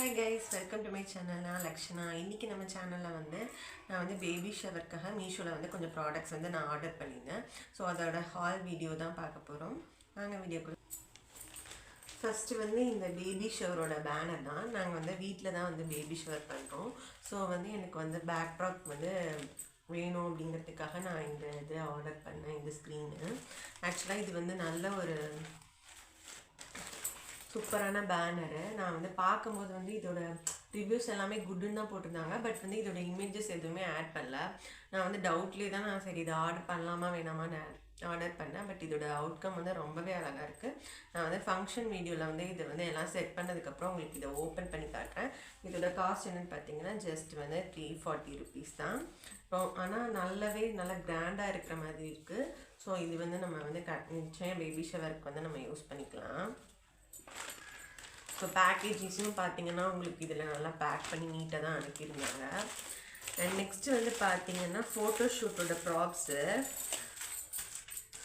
Hi guys welcome to my channel நான் லக்ஷனா. இன்றைக்கி நம்ம சேனலில் வந்து நான் வந்து பேபி ஷவருக்காக மீஷோவில் வந்து கொஞ்சம் ப்ராடக்ட்ஸ் வந்து நான் ஆர்டர் பண்ணியிருந்தேன். ஸோ அதோட ஹால் வீடியோ தான் பார்க்க போகிறோம் நாங்கள் வீடியோக்குள்ள ஃபஸ்ட்டு வந்து இந்த பேபி ஷவரோட பேனர் தான். நாங்கள் வந்து வீட்டில் தான் வந்து பேபி ஷவர் பண்ணுறோம் ஸோ வந்து எனக்கு வந்து பேக் ட்ராக் வந்து வேணும் அப்படிங்கிறதுக்காக நான் இந்த இது ஆர்டர் பண்ணேன் இந்த ஸ்க்ரீனு ஆக்சுவலாக இது வந்து நல்ல ஒரு சூப்பரான பேனரு நான் வந்து பார்க்கும்போது வந்து இதோட ரிவ்யூஸ் எல்லாமே குட்டுன்னு தான் போட்டிருந்தாங்க. பட் வந்து இதோட இமேஜஸ் எதுவுமே ஆட் பண்ணல. நான் வந்து டவுட்லேயே தான் நான் சரி இதை ஆர்டர் பண்ணலாமா வேணாமான்னு ஆர்டர் பண்ணேன். பட் இதோட அவுட்கம் வந்து ரொம்பவே அழகாக இருக்குது நான் வந்து ஃபங்க்ஷன் வீடியோவில் வந்து இதை வந்து எல்லாம் செட் பண்ணதுக்கப்புறம் உங்களுக்கு இதை ஓப்பன் பண்ணி காட்டுறேன். இதோட காஸ்ட் என்னென்னு பார்த்தீங்கன்னா ஜஸ்ட் வந்து த்ரீ ஃபார்ட்டி ருபீஸ் தான். ஆனால் நல்லாவே நல்லா கிராண்டாக இருக்கிற மாதிரி இருக்குது ஸோ இது வந்து நம்ம வந்து க நிச்சயம் பேபி ஷவருக்கு வந்து நம்ம யூஸ் பண்ணிக்கலாம். இப்போ பேக்கேஜிஸும் பார்த்தீங்கன்னா உங்களுக்கு இதில் நல்லா பேக் பண்ணி நீட்டாக தான் அனுப்பியிருந்தாங்க. அண்ட் நெக்ஸ்ட்டு வந்து பார்த்தீங்கன்னா ஃபோட்டோ ஷூட்டோட ப்ராப்ஸு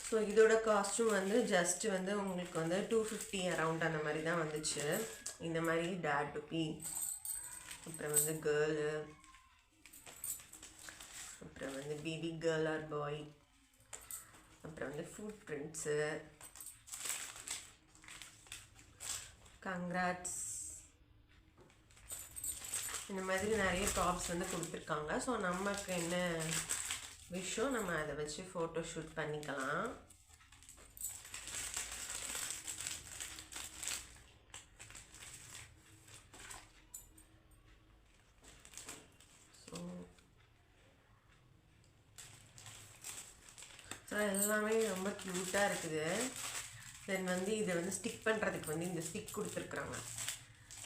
ஸோ இதோட காஸ்ட்டும் வந்து ஜஸ்ட்டு வந்து உங்களுக்கு வந்து டூ ஃபிஃப்டி அரவுண்ட் அந்த மாதிரி தான் வந்துச்சு. இந்த மாதிரி டேட் டுப்பி அப்புறம் வந்து கேர்ளு அப்புறம் வந்து பேபி கேர்ள் ஆர் பாய் அப்புறம் வந்து ஃபுட் பிரிண்ட்ஸு கங்க்ராட்ஸ் இந்த மாதிரி நிறைய டாப்ஸ் வந்து கொடுத்துருக்காங்க. ஸோ நமக்கு என்ன விஷயம் நம்ம அதை வச்சு ஃபோட்டோ ஷூட் பண்ணிக்கலாம். ஸோ ஸோ எல்லாமே ரொம்ப க்யூட்டாக இருக்குது. தென் வந்து இதை வந்து ஸ்டிக் பண்ணுறதுக்கு வந்து இந்த ஸ்டிக் கொடுத்துருக்குறாங்க.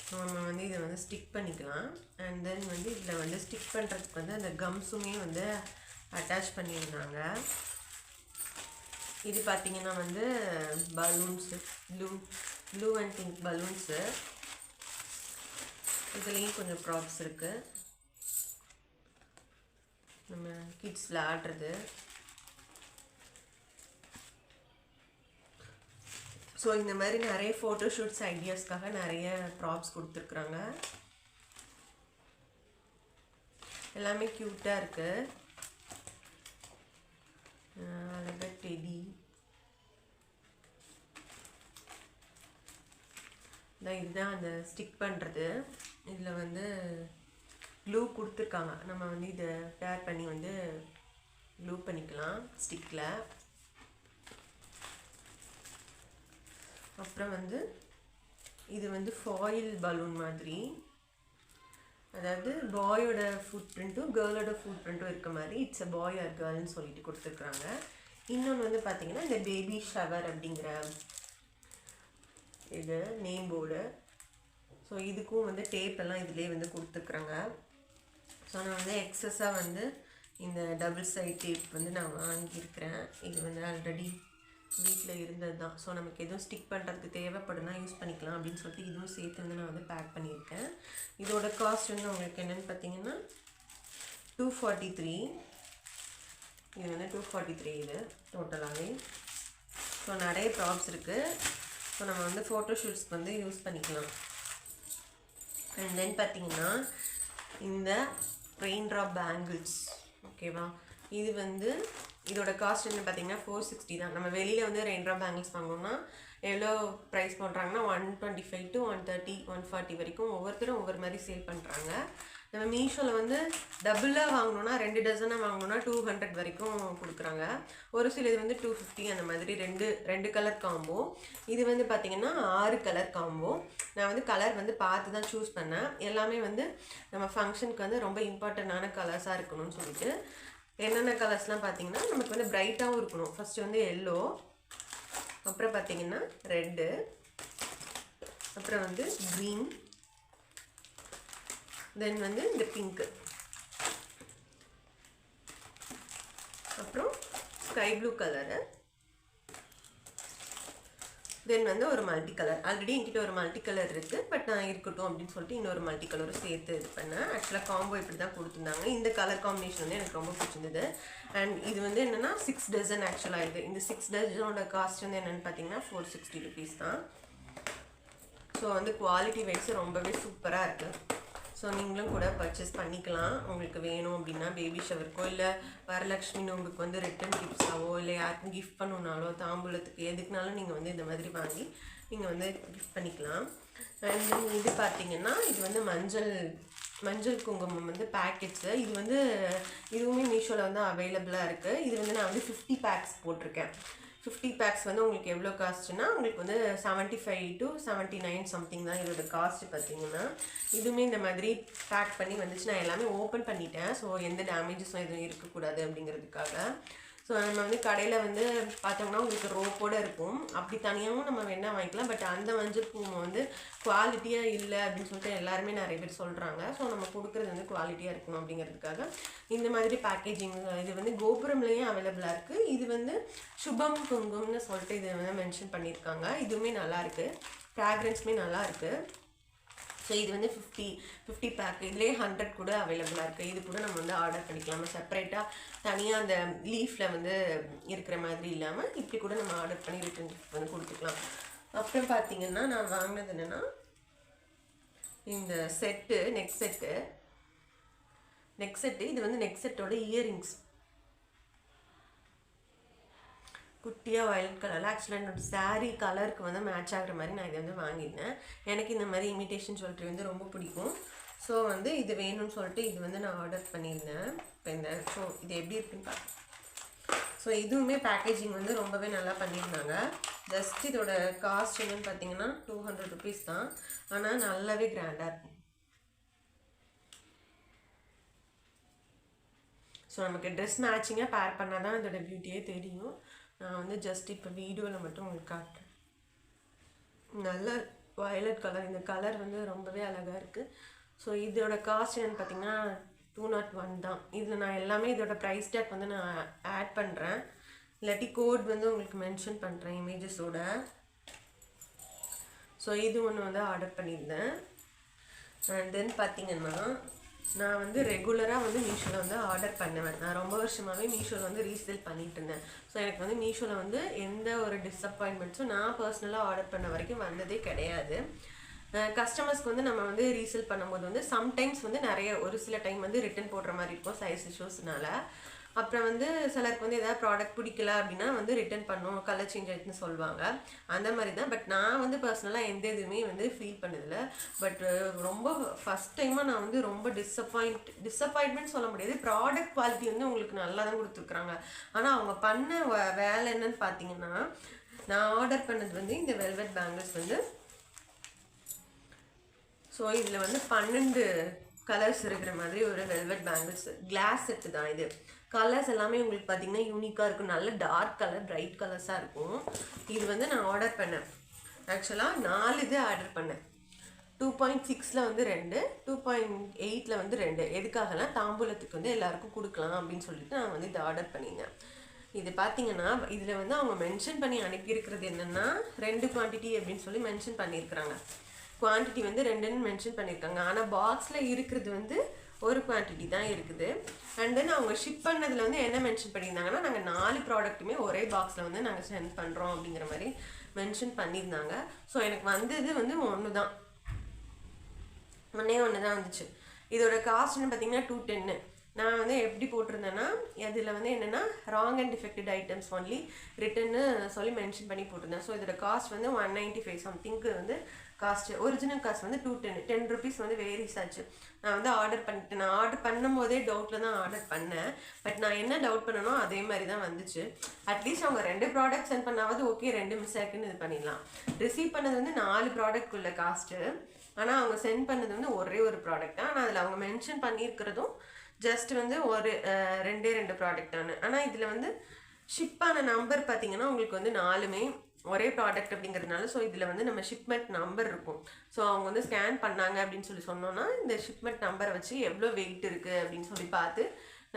ஸோ நம்ம வந்து இதை வந்து ஸ்டிக் பண்ணிக்கலாம். அண்ட் தென் வந்து இதில் வந்து ஸ்டிக் பண்ணுறதுக்கு வந்து அந்த கம்ஸுமே வந்து அட்டாச் பண்ணியிருந்தாங்க. இது பார்த்தீங்கன்னா வந்து balloons blue blue and pink balloons இதுலேயும் கொஞ்சம் ப்ராப்ஸ் இருக்குது நம்ம கிட்ஸில் ஆடுறது ஸோ இந்த மாதிரி நிறைய ஃபோட்டோ ஷூட்ஸ் ஐடியாஸ்க்காக நிறைய ப்ராப்ஸ் கொடுத்துருக்குறாங்க. எல்லாமே க்யூட்டாக இருக்குது அழகாக டெடி இதுதான் அந்த ஸ்டிக் பண்ணுறது இதில் வந்து க்ளூ கொடுத்துருக்காங்க. நம்ம வந்து இதை பேர் பண்ணி வந்து க்ளூ பண்ணிக்கலாம் ஸ்டிக்கில் அப்புறம் வந்து இது வந்து ஃபாயில் பலூன் மாதிரி. அதாவது பாயோட ஃபுட் பிரிண்ட்டும் கேர்ளோட ஃபுட் பிரிண்ட்டும் இருக்க மாதிரி இட்ஸ் அ பாய் ஆர் கேர்ள்னு சொல்லிட்டு கொடுத்துருக்குறாங்க. இன்னொன்று வந்து பார்த்தீங்கன்னா இந்த பேபி ஷவர் அப்படிங்கிற இது நேம் போர்டு ஸோ இதுக்கும் வந்து டேப் எல்லாம் இதிலே வந்து கொடுத்துருக்குறாங்க. ஸோ நான் வந்து எக்ஸஸாக வந்து இந்த டபுள் சைட் டேப் வந்து நான் வாங்கியிருக்கிறேன். இது வந்து ஆல்ரெடி வீட்டில் இருந்தது தான் ஸோ நமக்கு எதுவும் ஸ்டிக் பண்ணுறதுக்கு தேவைப்படுனா யூஸ் பண்ணிக்கலாம் அப்படின்னு சொல்லிட்டு இதுவும் சேர்த்து வந்து நான் வந்து பேக் பண்ணியிருக்கேன். இதோட காஸ்ட் வந்து உங்களுக்கு என்னென்னு பார்த்தீங்கன்னா டூ ஃபார்ட்டி த்ரீ இது வந்து டூ ஃபார்ட்டி த்ரீ இது டோட்டலாகவே ஸோ நிறைய ப்ராப்ஸ் இருக்குது ஸோ நம்ம வந்து ஃபோட்டோஷூட்ஸ்க்கு வந்து யூஸ் பண்ணிக்கலாம். அண்ட் தென் பார்த்தீங்கன்னா இந்த ரெயின் ட்ராப் பேங்கிள்ஸ் ஓகேவா இது வந்து இதோட காஸ்ட் என்ன பார்த்தீங்கன்னா ஃபோர் சிக்ஸ்டி தான். நம்ம வெளியில் வந்து ரெண்டு ட்ராப் பேங்கிள்ஸ் வாங்கினோம்னா எவ்வளோ ப்ரைஸ் பண்ணுறாங்கன்னா one twenty five to one thirty one forty வரைக்கும் ஒவ்வொருத்தரும் ஒவ்வொரு மாதிரி சேல் பண்ணுறாங்க நம்ம மீஷோவில் வந்து டபுளாக வாங்கணுன்னா ரெண்டு டசனாக வாங்கணுன்னா டூ ஹண்ட்ரட் வரைக்கும் கொடுக்குறாங்க. ஒரு சில இது வந்து டூ ஃபிஃப்டி அந்த மாதிரி ரெண்டு ரெண்டு கலர் காம்போ இது வந்து பார்த்திங்கன்னா ஆறு கலர் காம்போ நான் வந்து கலர் வந்து பார்த்து தான் சூஸ் பண்ணேன். எல்லாமே வந்து நம்ம ஃபங்க்ஷனுக்கு வந்து ரொம்ப இம்பார்ட்டண்ட்டான கலர்ஸாக இருக்கணும்னு சொல்லிட்டு. என்னென்ன கலர்ஸ்லாம் பார்த்தீங்கன்னா நமக்கு வந்து பிரைட்டாகவும் இருக்கணும். ஃபஸ்ட்டு வந்து எல்லோ அப்புறம் பார்த்தீங்கன்னா ரெட்டு அப்புறம் வந்து க்ரீன் தென் வந்து இந்த பிங்க்கு அப்புறம் ஸ்கை ப்ளூ கலரு தென் வந்து ஒரு மல்டி கலர் ஆல்ரெடி என்கிட்ட ஒரு மல்டி கலர் இருக்குது பட் நான் இருக்கட்டும் அப்படின்னு சொல்லிட்டு இன்னொரு மல்டி கலரும் சேர்த்து இது பண்ணேன். ஆக்சுவலாக காம்போ இப்படி தான் கொடுத்துருந்தாங்க. இந்த கலர் காம்பினேஷன் வந்து எனக்கு ரொம்ப பிடிச்சிருந்தது. அண்ட் இது வந்து என்னென்னா சிக்ஸ் டசன் ஆக்சுவலாக இது. இந்த சிக்ஸ் டசனோட காஸ்ட் வந்து என்னென்னு பார்த்தீங்கன்னா ஃபோர் சிக்ஸ்டி ருபீஸ் தான். ஸோ வந்து குவாலிட்டி வைஸ் ரொம்பவே சூப்பராக இருக்குது ஸோ நீங்களும் கூட பர்ச்சேஸ் பண்ணிக்கலாம். உங்களுக்கு வேணும் அப்படின்னா பேபி ஷவருக்கோ இல்லை வரலட்சுமி நோம்புக்கு வந்து ரிட்டன் கிஃப்ட்ஸாவோ இல்லை யாருக்கும் கிஃப்ட் பண்ணணுனாலோ தாம்பூலத்துக்கு எதுக்குனாலும் நீங்கள் வந்து இந்த மாதிரி வாங்கி நீங்கள் வந்து கிஃப்ட் பண்ணிக்கலாம். அண்ட் இது பார்த்தீங்கன்னா இது வந்து மஞ்சள் மஞ்சள் குங்குமம் வந்து பேக்கெட்ஸு இது வந்து இதுவுமே மீஷோவில் வந்து அவைலபிளாக இருக்குது இது வந்து நான் வந்து ஃபிஃப்டி பேக்ஸ் போட்டிருக்கேன். ஃபிஃப்டி பேக்ஸ் வந்து உங்களுக்கு எவ்வளோ காஸ்ட்னா உங்களுக்கு வந்து seventy five to seventy nine something தான் இதோட காஸ்ட் பார்த்தீங்கன்னா இதுவுமே இந்த மாதிரி பேக் பண்ணி வந்துச்சு. நான் எல்லாமே ஓப்பன் பண்ணிட்டேன். ஸோ எந்த டேமேஜஸும் எதுவும் இருக்கக்கூடாது அப்படிங்கிறதுக்காக. ஸோ நம்ம வந்து கடையில் வந்து பார்த்தோம்னா உங்களுக்கு ரோப்போடு இருக்கும். அப்படி தனியாகவும் நம்ம வேணால் வாங்கிக்கலாம். பட் அந்த மஞ்சள் பூமை வந்து குவாலிட்டியாக இல்லை அப்படின்னு சொல்லிட்டு எல்லாருமே நிறைய பேர் சொல்கிறாங்க ஸோ நம்ம கொடுக்குறது வந்து குவாலிட்டியாக இருக்கணும் அப்படிங்கிறதுக்காக இந்த மாதிரி பேக்கேஜிங் இது வந்து கோபுரம்லேயும் அவைலபிளாக இருக்குது இது வந்து சுபம் குங்கும்னு சொல்லிட்டு இது வந்து மென்ஷன் பண்ணியிருக்காங்க. இதுவுமே நல்லாயிருக்கு ஃப்ராக்ரன்ஸுமே நல்லா இருக்குது ஸோ இது வந்து ஃபிஃப்டி ஃபிஃப்டி பேக் இதுலேயே ஹண்ட்ரட் கூட அவைலபிளாக இருக்குது இது கூட நம்ம வந்து ஆர்டர் பண்ணிக்கலாம்? செப்பரேட்டாக தனியாக அந்த லீஃபில் வந்து இருக்கிற மாதிரி இல்லாமல் இப்படி கூட நம்ம ஆர்டர் பண்ணி ரிட்டன் வந்து கொடுத்துக்கலாம். அப்புறம் பார்த்தீங்கன்னா நான் வாங்கினது என்னென்னா இந்த set neck set neck set இது வந்து நெக் செட்டோட இயரிங்ஸ் குட்டியாக வயலட் கலரில் ஆக்சுவலாக என்னோட சாரீ கலருக்கு வந்து மேட்ச் ஆகிற மாதிரி நான் இதை வந்து வாங்கியிருந்தேன். எனக்கு இந்த மாதிரி இமிட்டேஷன் சொல்லிட்டு வந்து ரொம்ப பிடிக்கும். ஸோ வந்து இது வேணும்னு சொல்லிட்டு இது வந்து நான் ஆர்டர் பண்ணியிருந்தேன். இப்போ இந்த ஸோ இது எப்படி இருக்குன்னு பார்க்கலாம். ஸோ இதுவுமே பேக்கேஜிங் வந்து ரொம்பவே நல்லா பண்ணியிருந்தாங்க. ஜஸ்ட் இதோட காஸ்ட் என்னன்னு பார்த்தீங்கன்னா டூ ஹண்ட்ரட் ருபீஸ் தான். ஆனால் நல்லாவே கிராண்டாக இருக்கும் ஸோ நமக்கு ட்ரெஸ் மேட்சிங்காக பேர் பண்ணால் தான் இதோட பியூட்டியே தெரியும். நான் வந்து ஜஸ்ட் இப்போ வீடியோவில் மட்டும் உங்களுக்கு காட்டுறேன். நல்ல வயலட் கலர் இந்த கலர் வந்து ரொம்பவே அழகாக இருக்குது ஸோ இதோட காஸ்ட் என்னன்னு பார்த்தீங்கன்னா டூ நாட் ஒன் தான். இதில் நான் எல்லாமே இதோட ப்ரைஸ் டேக் வந்து நான் ஆட் பண்ணுறேன் இல்லாட்டி கோட் வந்து உங்களுக்கு மென்ஷன் பண்ணுறேன் இமேஜஸோட ஸோ இது ஒன்று வந்து ஆர்டர் பண்ணியிருந்தேன். அண்ட் தென் பார்த்தீங்கன்னா நான் வந்து ரெகுலராக வந்து மீஷோவில் வந்து ஆர்டர் பண்ணுவேன். நான் ரொம்ப வருஷமாகவே மீஷோவில் வந்து ரீசேல் பண்ணிட்டு இருந்தேன். ஸோ எனக்கு வந்து மீஷோவில் வந்து எந்த ஒரு டிஸப்பாயின்மெண்ட்ஸும் நான் பர்சனலாக ஆர்டர் பண்ண வரைக்கும் வந்ததே கிடையாது. கஸ்டமர்ஸ்க்கு வந்து நம்ம வந்து ரீசேல் பண்ணும்போது வந்து சம்டைம்ஸ் வந்து நிறைய ஒரு சில டைம் வந்து ரிட்டன் போடுற மாதிரி இருக்கும் சைஸ் இஷ்யூஸ்னால அப்புறம் வந்து சிலருக்கு வந்து எதாவது ப்ராடக்ட் பிடிக்கல அப்படின்னா வந்து ரிட்டர்ன் பண்ணும் கலர் சேஞ்ச் ஆயிடுச்சுன்னு சொல்லுவாங்க. அந்த மாதிரி தான் பட் நான் வந்து பர்சனலாக எந்த இதுவுமே வந்து ஃபீல் பண்ணதில்ல. பட் ரொம்ப ஃபஸ்ட் டைமாக நான் வந்து ரொம்ப டிஸப்பாயிண்ட் டிஸப்பாயின்மெண்ட் சொல்ல முடியாது. ப்ராடக்ட் குவாலிட்டி வந்து உங்களுக்கு நல்லா தான் கொடுத்துருக்குறாங்க. ஆனால் அவங்க பண்ண வேலை என்னன்னு பார்த்தீங்கன்னா நான் ஆர்டர் பண்ணது வந்து இந்த வெல்வெட் பேங்கிள்ஸ் வந்து ஸோ இதில் வந்து பன்னெண்டு கலர்ஸ் இருக்கிற மாதிரி ஒரு வெல்வெட் பேங்கிள்ஸ் கிளாஸ் செட்டு தான் இது. கலர்ஸ் எல்லாமே உங்களுக்கு பார்த்தீங்கன்னா யூனிக்காக இருக்கும். நல்ல டார்க் கலர் பிரைட் கலர்ஸாக இருக்கும். இது வந்து நான் ஆர்டர் பண்ணேன். ஆக்சுவலாக நாலு இது ஆர்டர் பண்ணேன். டூ பாயிண்ட் சிக்ஸில் வந்து ரெண்டு டூ பாயிண்ட் எயிட்டில் வந்து ரெண்டு. எதுக்காகலாம் தாம்பூலத்துக்கு வந்து எல்லாருக்கும் கொடுக்கலாம் அப்படின்னு சொல்லிட்டு நான் வந்து இதை ஆர்டர் பண்ணியிருந்தேன் இது பார்த்தீங்கன்னா இதில் வந்து அவங்க மென்ஷன் பண்ணி அனுப்பியிருக்கிறது என்னென்னா ரெண்டு குவான்டிட்டி அப்படின்னு சொல்லி மென்ஷன் பண்ணியிருக்கிறாங்க. குவான்டிட்டி வந்து ரெண்டுன்னு மென்ஷன் பண்ணியிருக்காங்க. ஆனால் பாக்ஸில் இருக்கிறது வந்து ஒரு குவான்டிட்டி தான் இருக்குது. அண்ட் தென் அவங்க ஷிப் பண்ணதில் வந்து என்ன மென்ஷன் பண்ணியிருந்தாங்கன்னா நாங்கள் நாலு ப்ராடக்ட்டுமே ஒரே பாக்ஸில் வந்து நாங்கள் சென்ட் பண்ணுறோம் அப்படிங்கிற மாதிரி மென்ஷன் பண்ணியிருந்தாங்க. ஸோ எனக்கு வந்தது வந்து ஒன்று தான் ஒன்றே ஒன்று தான் வந்துச்சு. இதோட காஸ்ட்னு பார்த்தீங்கன்னா டூ டென்னு நான் வந்து எப்படி போட்டிருந்தேன்னா அதில் வந்து என்னென்னா wrong and defected items only ரிட்டன்னு சொல்லி மென்ஷன் பண்ணி போட்டிருந்தேன். ஸோ இதோட காஸ்ட் வந்து ஒன் நைன்ட்டி ஃபைவ் சம்திங்க்கு வந்து காஸ்ட் ஒரிஜினல் காஸ்ட் வந்து டூ டென் டென் ருபீஸ் வந்து வேரிஸ் ஆச்சு. நான் வந்து ஆர்டர் பண்ணிட்டேன் நான் ஆர்டர் பண்ணும்போதே டவுட்டில் தான் ஆர்டர் பண்ணேன். பட் நான் என்ன டவுட் பண்ணனோ அதே மாதிரி தான் வந்துச்சு. அட்லீஸ்ட் அவங்க ரெண்டு ப்ராடக்ட் சென்ட் பண்ணாவது ஓகே ரெண்டு மிஸ் ஆகிருக்குன்னு இது பண்ணிடலாம். ரிசீவ் பண்ணது வந்து நாலு ப்ராடக்ட் உள்ள காஸ்ட்டு ஆனால் அவங்க சென்ட் பண்ணது வந்து ஒரே ஒரு ப்ராடக்ட் தான். ஆனால் அதில் அவங்க மென்ஷன் பண்ணியிருக்கிறதும் ஜஸ்ட் வந்து ஒரு ரெண்டே ரெண்டு ப்ராடக்ட் தான். ஆனால் இதில் வந்து ஷிப் ஆன நம்பர் பார்த்தீங்கன்னா உங்களுக்கு வந்து நாலுமே ஒரே ப்ராடக்ட் அப்படிங்கிறதுனால ஸோ இதில் வந்து நம்ம ஷிப்மெண்ட் நம்பர் இருக்கும். ஸோ அவங்க வந்து ஸ்கேன் பண்ணாங்க அப்படின்னு சொல்லி சொன்னோன்னா இந்த ஷிப்மெண்ட் நம்பரை வச்சு எவ்வளோ வெயிட் இருக்குது அப்படின்னு சொல்லி பார்த்து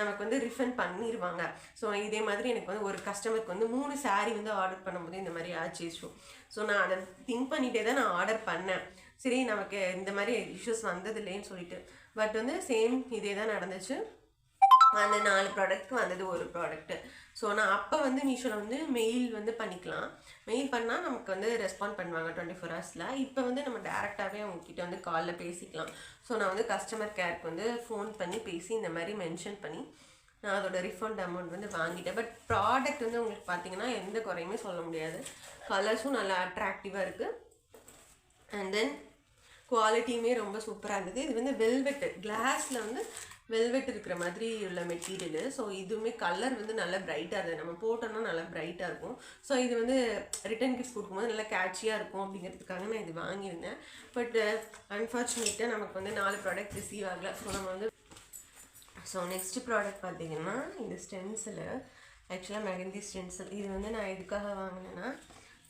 நமக்கு வந்து ரிஃபண்ட் பண்ணிடுவாங்க ஸோ இதே மாதிரி எனக்கு வந்து ஒரு கஸ்டமருக்கு வந்து மூணு சாரீ வந்து ஆர்டர் பண்ணும்போது இந்த மாதிரி ஆச்சு இஷ்யூ ஸோ நான் அதை திங்க் பண்ணிட்டே தான் நான் ஆர்டர் பண்ணேன். சரி நமக்கு இந்த மாதிரி இஷ்யூஸ் வந்தது இல்லைன்னு சொல்லிட்டு. பட் வந்து சேம் இதே தான் நடந்துச்சு. அந்த நாலு ப்ராடக்ட்க்கு வந்தது ஒரு ப்ராடக்ட்டு ஸோ நான் அப்போ வந்து மீஷோவில் வந்து மெயில் வந்து பண்ணிக்கலாம். மெயில் பண்ணால் நமக்கு வந்து ரெஸ்பாண்ட் பண்ணுவாங்க டுவெண்ட்டி ஃபோர் ஹவர்ஸில் இப்போ வந்து நம்ம டேரெக்டாகவே அவங்கக்கிட்ட வந்து காலில் பேசிக்கலாம். ஸோ நான் வந்து கஸ்டமர் கேருக்கு வந்து ஃபோன் பண்ணி பேசி இந்த மாதிரி மென்ஷன் பண்ணி நான் அதோட ரிஃபண்ட் அமௌண்ட் வந்து வாங்கிட்டேன். பட் ப்ராடக்ட் வந்து உங்களுக்கு பார்த்தீங்கன்னா எந்த குறையுமே சொல்ல முடியாது. கலர்ஸும் நல்லா அட்ராக்டிவாக இருக்குது அண்ட் தென் குவாலிட்டியுமே ரொம்ப சூப்பராக இருந்தது. இது வந்து வெல்வெட்டு. கிளாஸில் வந்து வெல்வெட் இருக்கிற மாதிரி உள்ள மெட்டீரியலு. ஸோ இதுவுமே கலர் வந்து நல்லா பிரைட்டாக இருந்தது. நம்ம போட்டோம்னா நல்லா பிரைட்டாக இருக்கும். ஸோ இது வந்து ரிட்டன் கிஃப்ட் கொடுக்கும்போது நல்லா கேட்சியாக இருக்கும் அப்படிங்கிறதுக்காக நான் இது வாங்கியிருந்தேன். பட் அன்ஃபார்ச்சுனேட்டாக uh, நமக்கு வந்து நாலு ப்ராடக்ட் ரிசீவ் ஆகலை. ஸோ நம்ம வந்து ஸோ நெக்ஸ்ட் ப்ராடக்ட் பார்த்தீங்கன்னா இந்த ஸ்டென்சில் ஆக்சுவலாக மெகந்தி ஸ்டென்சில் இது வந்து நான் எதுக்காக வாங்கினேன்னா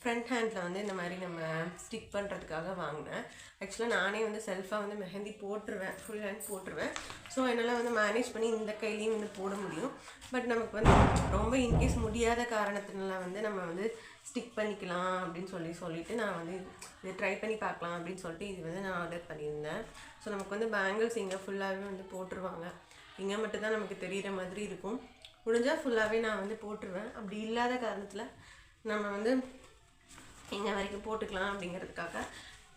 ஃப்ரண்ட் ஹேண்டில் வந்து இந்த மாதிரி நம்ம ஸ்டிக் பண்ணுறதுக்காக வாங்கினேன். ஆக்சுவலாக நானே வந்து செல்ஃபாக வந்து மெஹந்தி போட்டுருவேன். ஃபுல் ஹேண்ட் போட்டுருவேன். ஸோ என்னால் வந்து மேனேஜ் பண்ணி இந்த கையிலையும் வந்து போட முடியும். பட் நமக்கு வந்து ரொம்ப இன்கேஸ் முடியாத காரணத்தினால வந்து நம்ம வந்து ஸ்டிக் பண்ணிக்கலாம் அப்படின்னு சொல்லி சொல்லிவிட்டு நான் வந்து இது ட்ரை பண்ணி பார்க்கலாம் அப்படின்னு சொல்லிட்டு இது வந்து நான் ஆர்டர் பண்ணியிருந்தேன். ஸோ நமக்கு வந்து பேங்கிள்ஸ் இங்கே ஃபுல்லாகவே வந்து போட்டுருவாங்க. இங்கே மட்டும்தான் நமக்கு தெரிகிற மாதிரி இருக்கும். முடிஞ்சால் ஃபுல்லாகவே நான் வந்து போட்டுருவேன். அப்படி இல்லாத காரணத்தில் நம்ம வந்து இங்கே வரைக்கும் போட்டுக்கலாம் அப்படிங்கிறதுக்காக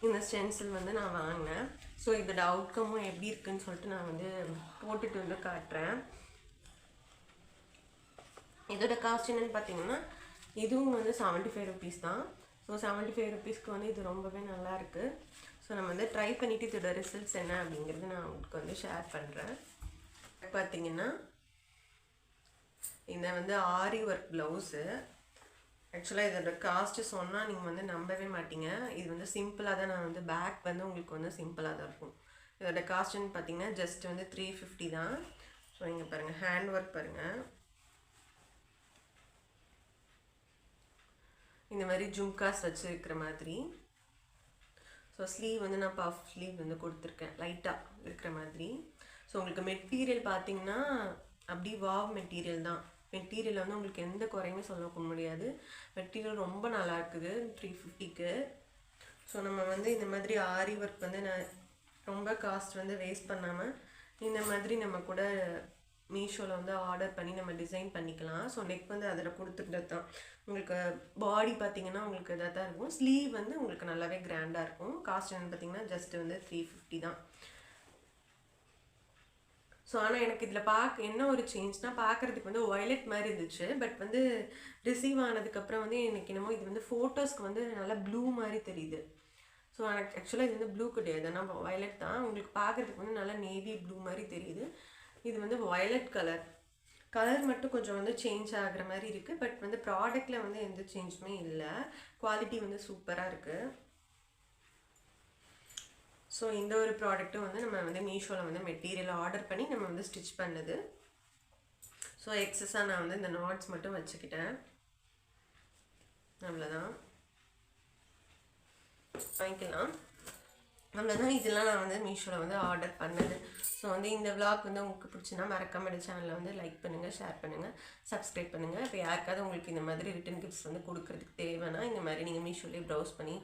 இந்த ஸ்டென்சில் வந்து நான் வாங்கினேன். ஸோ இதோட அவுட்கமும் எப்படி இருக்குன்னு சொல்லிட்டு நான் வந்து போட்டுட்டு வந்து காட்டுறேன். இதோட காஸ்ட் என்னென்னு பார்த்தீங்கன்னா இதுவும் வந்து செவன்ட்டி ஃபைவ் ருபீஸ் தான். ஸோ செவன்ட்டி ஃபைவ் ருபீஸ்க்கு வந்து இது ரொம்பவே நல்லாயிருக்கு ஸோ நம்ம வந்து ட்ரை பண்ணிவிட்டு இதோட ரிசல்ட்ஸ் என்ன அப்படிங்கிறது நான் உங்களுக்கு வந்து ஷேர் பண்ணுறேன் பார்த்தீங்கன்னா இந்த வந்து ஆரி ஒர்க் ப்ளவுஸு ஆக்சுவலாக இதோட காஸ்ட்டு சொன்னால் நீங்கள் வந்து நம்பவே மாட்டீங்க. இது வந்து சிம்பிளாக தான் நான் வந்து பேக் வந்து உங்களுக்கு வந்து சிம்பிளாக தான் இருக்கும். இதோட காஸ்ட்டுன்னு பார்த்தீங்கன்னா ஜஸ்ட் வந்து த்ரீ ஃபிஃப்டி தான். ஸோ இங்கே பாருங்கள் ஹேண்ட் ஒர்க் பாருங்கள் இந்த மாதிரி ஜும்காஸ் வச்சுருக்கிற மாதிரி. ஸோ ஸ்லீவ் வந்து நான் பஃப் ஸ்லீவ் வந்து கொடுத்துருக்கேன். லைட்டாக இருக்கிற மாதிரி. ஸோ உங்களுக்கு மெட்டீரியல் பார்த்தீங்கன்னா அப்படி வாவ் மெட்டீரியல் தான். மெட்டீரியல் வந்து உங்களுக்கு எந்த குறையுமே சொல்ல முடியாது. மெட்டீரியல் ரொம்ப நல்லா இருக்குது த்ரீ ஃபிஃப்டிக்கு ஸோ நம்ம வந்து இந்த மாதிரி ஆரி ஒர்க் வந்து நான் ரொம்ப காஸ்ட் வந்து வேஸ்ட் பண்ணாமல் இந்த மாதிரி நம்ம கூட மீஷோவில் வந்து ஆர்டர் பண்ணி நம்ம டிசைன் பண்ணிக்கலாம். ஸோ நெக் வந்து அதில் கொடுத்துட்டு தான். உங்களுக்கு பாடி பார்த்தீங்கன்னா உங்களுக்கு இதாக தான் இருக்கும். ஸ்லீவ் வந்து உங்களுக்கு நல்லாவே கிராண்டாக இருக்கும். காஸ்ட் என்னன்னு பார்த்தீங்கன்னா ஜஸ்ட் வந்து த்ரீ ஃபிஃப்டி தான். ஸோ ஆனால் எனக்கு இதில் பார்க்க என்ன ஒரு சேஞ்ச்னால் பார்க்குறதுக்கு வந்து ஒயலட் மாதிரி இருந்துச்சு. பட் வந்து ரிசீவ் ஆனதுக்கப்புறம் வந்து எனக்கு என்னமோ இது வந்து ஃபோட்டோஸ்க்கு வந்து நல்லா ப்ளூ மாதிரி தெரியுது. ஸோ எனக்கு ஆக்சுவலாக இது வந்து ப்ளூ கிடையாது. ஆனால் வயலட் தான். உங்களுக்கு பார்க்குறதுக்கு வந்து நல்லா நேவி ப்ளூ மாதிரி தெரியுது. இது வந்து வயலட் கலர் கலர் மட்டும் கொஞ்சம் வந்து சேஞ்ச் ஆகிற மாதிரி இருக்குது பட் வந்து ப்ராடக்டில் வந்து எந்த சேஞ்சுமே இல்லை. குவாலிட்டி வந்து சூப்பராக இருக்குது ஸோ இந்த ஒரு ப்ராடக்ட்டும் வந்து நம்ம வந்து மீஷோவில் வந்து மெட்டீரியல் ஆர்டர் பண்ணி நம்ம வந்து ஸ்டிச் பண்ணது. ஸோ எக்ஸஸாக நான் வந்து இந்த நாட்ஸ் மட்டும் வச்சுக்கிட்டேன். அவ்வளோதான் வாங்கிக்கலாம். அவ்வளோதான் இதெல்லாம் நான் வந்து மீஷோவில் வந்து ஆர்டர் பண்ணது. ஸோ வந்து இந்த விளாக் வந்து உங்களுக்கு பிடிச்சுன்னா மறக்காமல் சேனலில் வந்து லைக் பண்ணுங்கள் ஷேர் பண்ணுங்கள் சப்ஸ்கிரைப் பண்ணுங்கள் இப்போ யாருக்காவது உங்களுக்கு இந்த மாதிரி ரிட்டன் கிஃப்ட்ஸ் வந்து கொடுக்குறதுக்கு தேவைன்னா இந்த மாதிரி நீங்கள் மீஷோலேயே ப்ரௌஸ் பண்ணி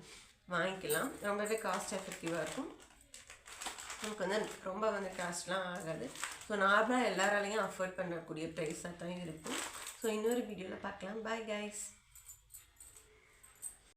வாங்கிக்கலாம். ரொம்பவே காஸ்ட் எஃபெக்டிவாக இருக்கும். நமக்கு வந்து ரொம்ப வந்து காஸ்ட்லாம் ஆகாது. ஸோ நார்மலாக எல்லாராலையும் அஃபோர்ட் பண்ணக்கூடிய ப்ரைஸாக தான் இருக்கும். ஸோ இன்னொரு வீடியோவில் பார்க்கலாம். Bye guys